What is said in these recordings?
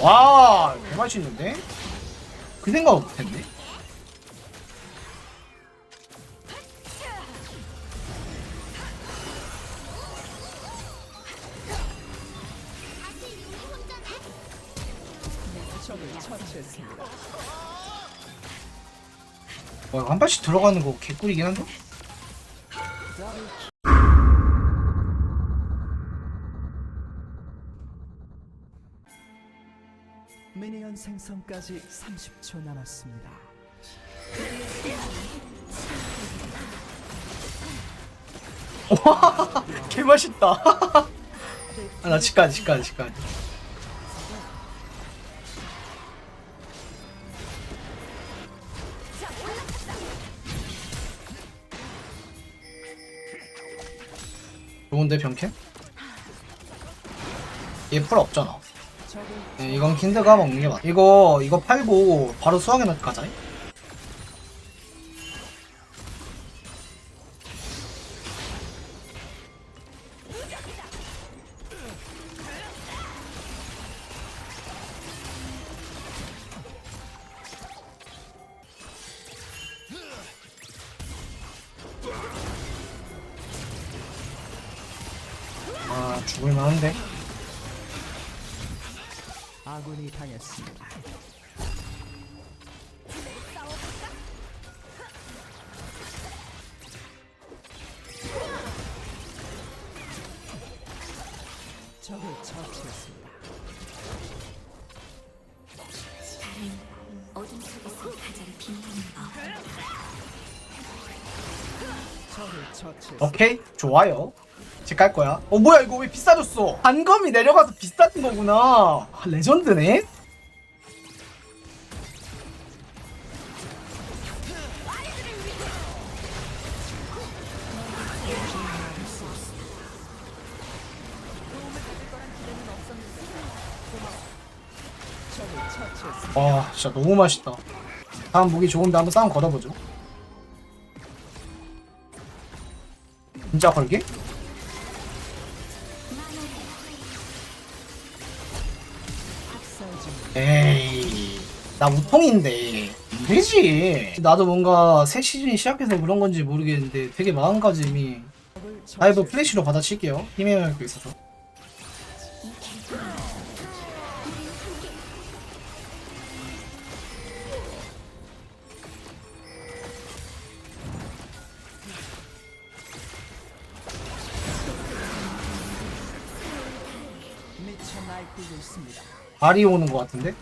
와, 개맛있는데? 그 생각은 못했네. 와, 한 발씩 들어가는 거 개꿀이긴 한데? 생성까지 30초 남았습니다. 와, 개 맛있다. 아, 나 집까지, 집까지, 집까지. 좋은데 병캔? 얘풀 없잖아. 네, 이건 킨드가 먹는 게 맞. 이거 이거 팔고 바로 수학에 넣 가자. 아 죽을 만한데. 아군이 당했습니다. 적을 처치했습니다. 달은 어둠 속에서 가장 빛나는 법. 적을 처치했습니다. 오케이 좋아요 제깔 거야? 어 뭐야 이거 왜 비싸졌어? 단검이 내려가서 비싸진 거구나. 아, 레전드네. 와 진짜 너무 맛있다. 다음 무기 좋은데 한번 싸움 걸어보죠. 진짜 걸게? 나 우통인데 안 되지 나도 뭔가 새 시즌이 시작해서 그런 건지 모르겠는데 되게 마음가짐이 처치했습니다. 플래시로 받아칠게요 힘의 영역도 있어서. 발이 오는 것 같은데?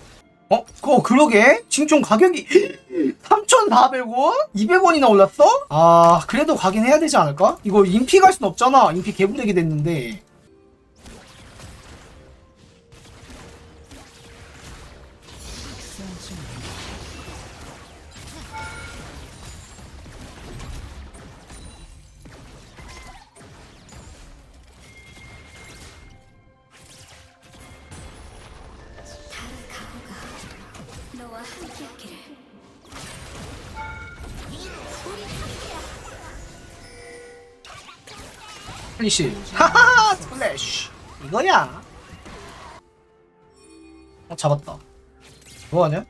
어? 그거 그러게? 징총 가격이 3,400원? 200원이나 올랐어? 아 그래도 가긴 해야 되지 않을까? 이거 인피 갈 순 없잖아 인피 개부대기 됐는데 플리시 하하 스플래쉬 이거야. 어 잡았다. 뭐하냐?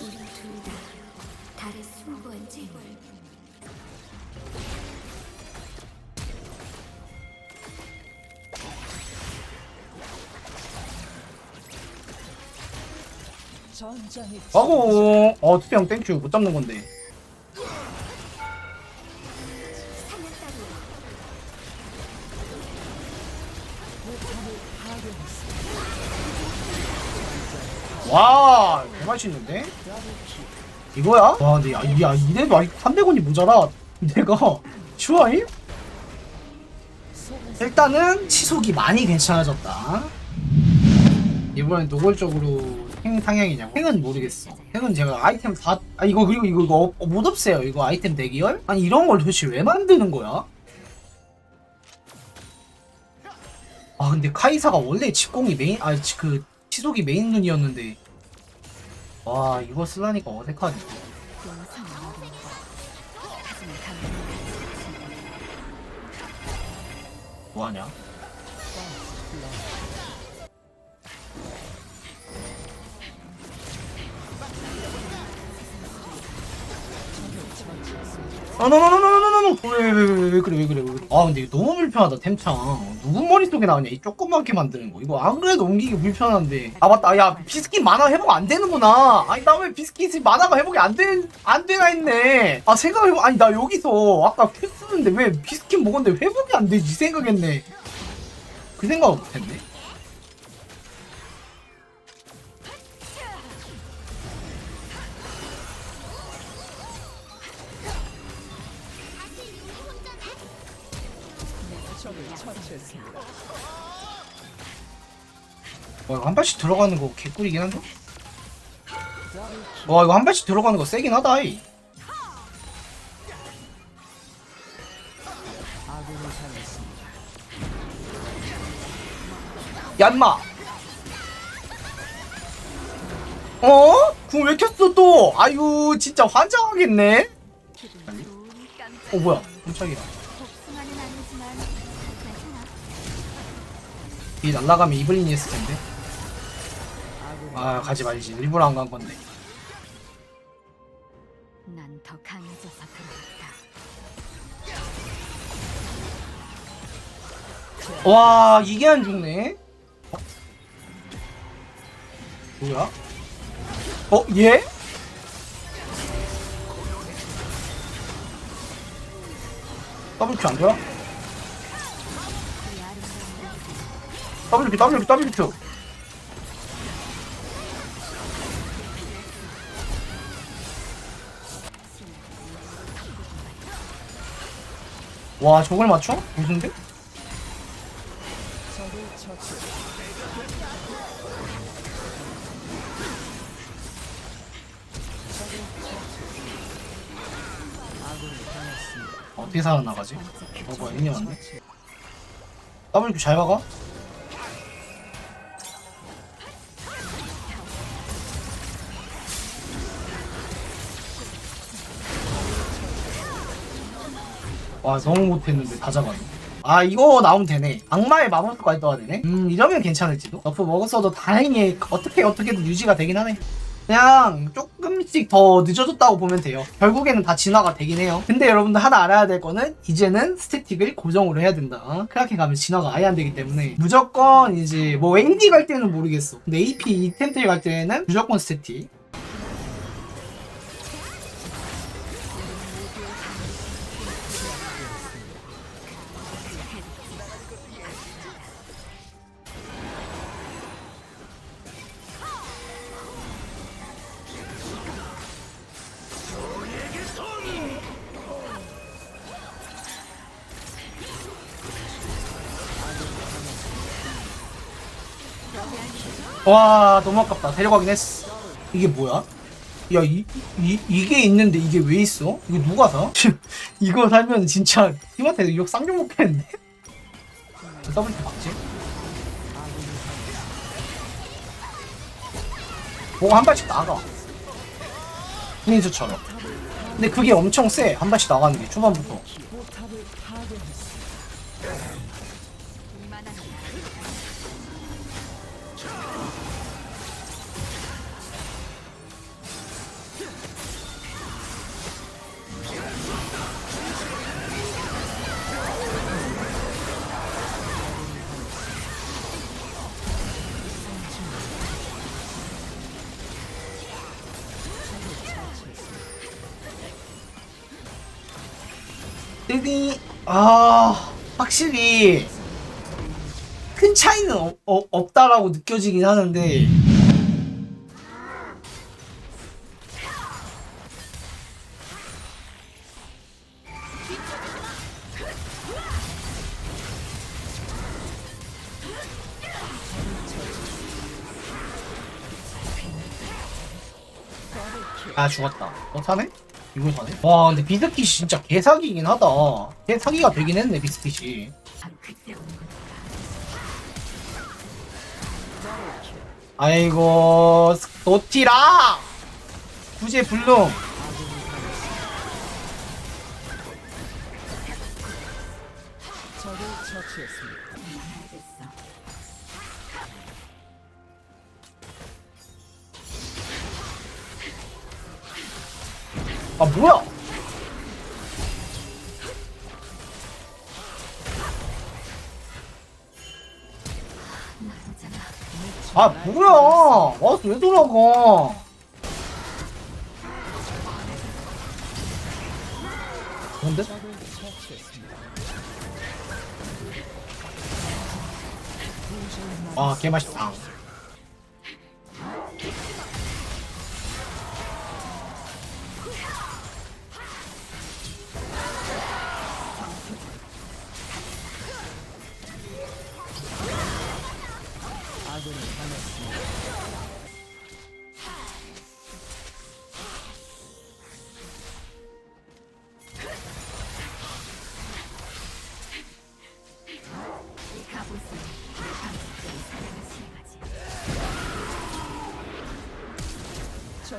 우리 둘다 달에 숭고한 재물. 전장이 아고 어 투평 땡큐. 못 잡는 건데 와 개맛있는데? 이거야? 와 근데 야, 야 아직 300원이 모자라 내가 슈아임? 일단은 치속이 많이 괜찮아졌다 이번엔 노골적으로 행 상향이냐고? 행은 모르겠어 행은 제가 아이템 다.. 아 이거 그리고 이거, 이거 어, 못 없애요 이거 아이템 대기열? 아니 이런 걸 도대체 왜 만드는 거야? 아 근데 카이사가 원래 직공이 메인 치- 그 치속이 메인 눈이었는데 와 이거 쓰라니까 어색하네 뭐하냐? 아, 노노노노노노노. 왜, 왜, 왜, 왜, 왜 그래, 왜 그래, 왜 그래. 아, 근데 이거 너무 불편하다, 템창. 누구 머릿속에 나오냐, 이 조그맣게 만드는 거. 이거 안 그래도 옮기기 불편한데. 아, 맞다. 야, 비스킷 만화 회복 안 되는구나. 아니, 나 왜 비스킷이 만화가 회복이 안 되, 안 되나 했네. 아, 생각해보, 아니, 나 여기서 아까 캡 쓰는데 왜 비스킷 먹었는데 회복이 안 되지? 생각했네. 그 생각을 못했네. 처치했습니다. 와, 이거 한 발씩 들어가는 거 개꿀이긴 한데? 와, 이거 한 발씩 들어가는 거 세긴 하다, 이. 임마! 어? 궁 왜 켰어, 또? 아유, 진짜 환장하겠네? 어, 뭐야. 깜짝이야. 이 날라가면 이블린이 했을 텐데. 아, 가지 말지. 일부러 안 간 건데. 난 더 강해져서 그렇다 와, 이게 안 죽네? 어? 뭐야? 어, 얘? WQ 안 돼요? WQ, WQ, WQ. 와, 저걸 맞춰? 무슨데? 어떻게 살아나가지? 어, 뭐야, 왔네? 처치. WQ 잘 박아? 와 너무 못했는데 다 잡았네 아 이거 나오면 되네. 악마의 마법까지 떠야 되네? 음 이러면 괜찮을지도. 너프 먹었어도 다행히 어떻게 어떻게든 유지가 되긴 하네. 그냥 조금씩 더 늦어졌다고 보면 돼요. 결국에는 다 진화가 되긴 해요. 근데 여러분들 하나 알아야 될 거는 이제는 스태틱을 고정으로 해야 된다. 크라켄 가면 진화가 아예 안 되기 때문에. 무조건 이제 뭐 AD 갈 때는 모르겠어. 근데 AP 이템트리 갈 때는 무조건 스태틱 와 너무 아깝다 데려가긴 했어 이게 뭐야? 야 이, 이, 이게 있는데 이게 왜 있어? 이거 누가 사? 이거 살면 진짜 팀한테 이거 쌍욕 먹겠는데? 더블 트 박지? 뭐가 한 발씩 나가 프린즈처럼 근데 그게 엄청 세 한 발씩 나가는 게 초반부터 뜨디 아 확실히 큰 차이는 어, 어, 없다라고 느껴지긴 하는데 아 죽었다 어 사네? 이걸 사네? 와 근데 비스킷이 진짜 개사기긴 하다. 개사기가 되긴 했네 비스킷이. 아이고 노티라! 구제 불능 아 뭐야? 아 뭐야? 와왜 돌아가? 뭔데? 아 개맛있다.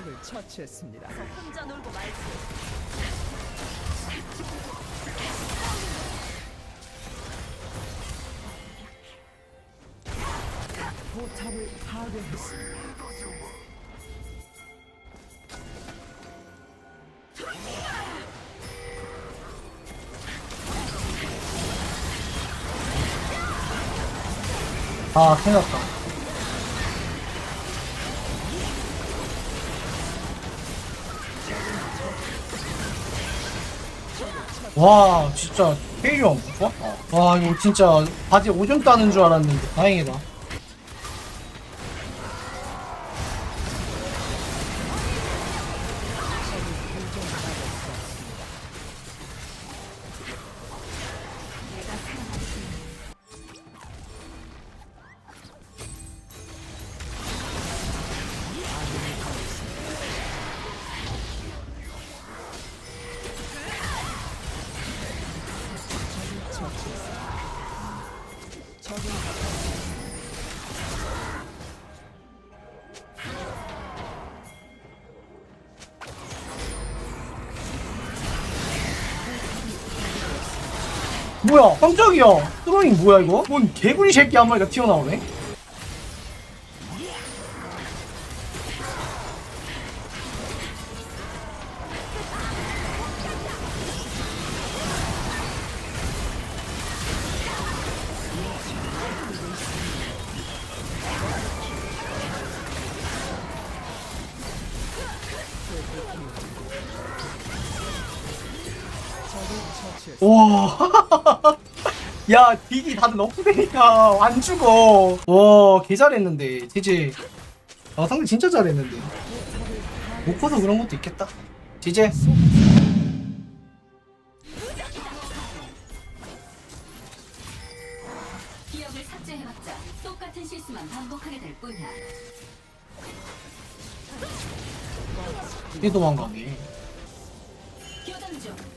적을 처치했습니다. 혼자 놀고 말지. 포탑을 파괴했습니다. 아 생각다 와 진짜 페이형 좋았다 와 이거 진짜 바지 오줌 따는 줄 알았는데 다행이다 뭐야 깜짝이야 트로잉 뭐야 이거? 뭔 개구리 새끼 한 마리가 튀어나오네. 와. 야, 딜이 다들 너프되니까 안 죽어. 와, 개 잘했는데. 지지. 아, 상대 진짜 잘했는데. 못 커서 그런 것도 있겠다. 지제. 기억을 삭제해봤자 똑같은 실수만 반복하게 될 뿐이야. 이 도망가네. 교전 중.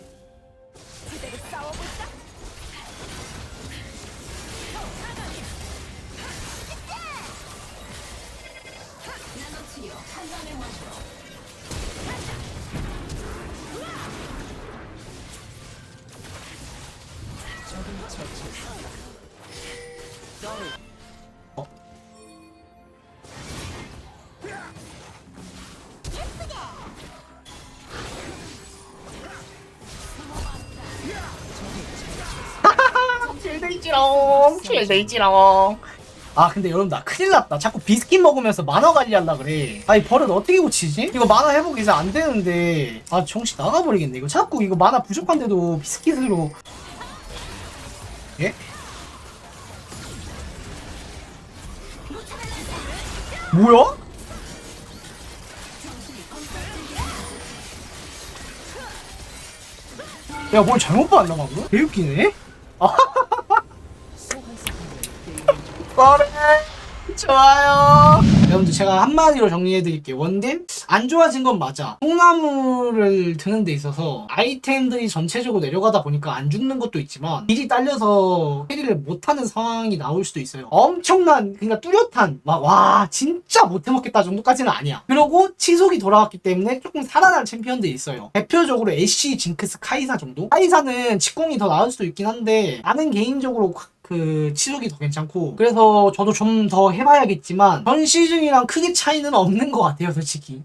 칠데이지롱 칠데이지롱 아 근데 여러분 나 큰일 났다 자꾸 비스킷 먹으면서 만화 관리하려 그래 아니 버릇 어떻게 고치지? 이거 만화 회복 이제 안 되는데 아 정신 나가버리겠네 이거 자꾸 이거 만화 부족한데도 비스킷으로 예? 뭐야? 야, 뭘 잘못 봤나, 방금? 개웃기네? 빠르 좋아요. 여러분들 제가 한마디로 정리해드릴게요. 원딜 안 좋아진 건 맞아. 통나무를 드는 데 있어서 아이템들이 전체적으로 내려가다 보니까 안 죽는 것도 있지만 딜이 딸려서 캐리를 못하는 상황이 나올 수도 있어요. 엄청난 그러니까 뚜렷한 막 와 진짜 못해먹겠다 정도까지는 아니야. 그리고 치속이 돌아왔기 때문에 조금 살아난 챔피언들이 있어요. 대표적으로 애쉬, 징크스, 카이사 정도? 카이사는 직공이 더 나을 수도 있긴 한데 나는 개인적으로 그 치속이 더 괜찮고 그래서 저도 좀 더 해봐야겠지만 전 시즌이랑 크게 차이는 없는 것 같아요 솔직히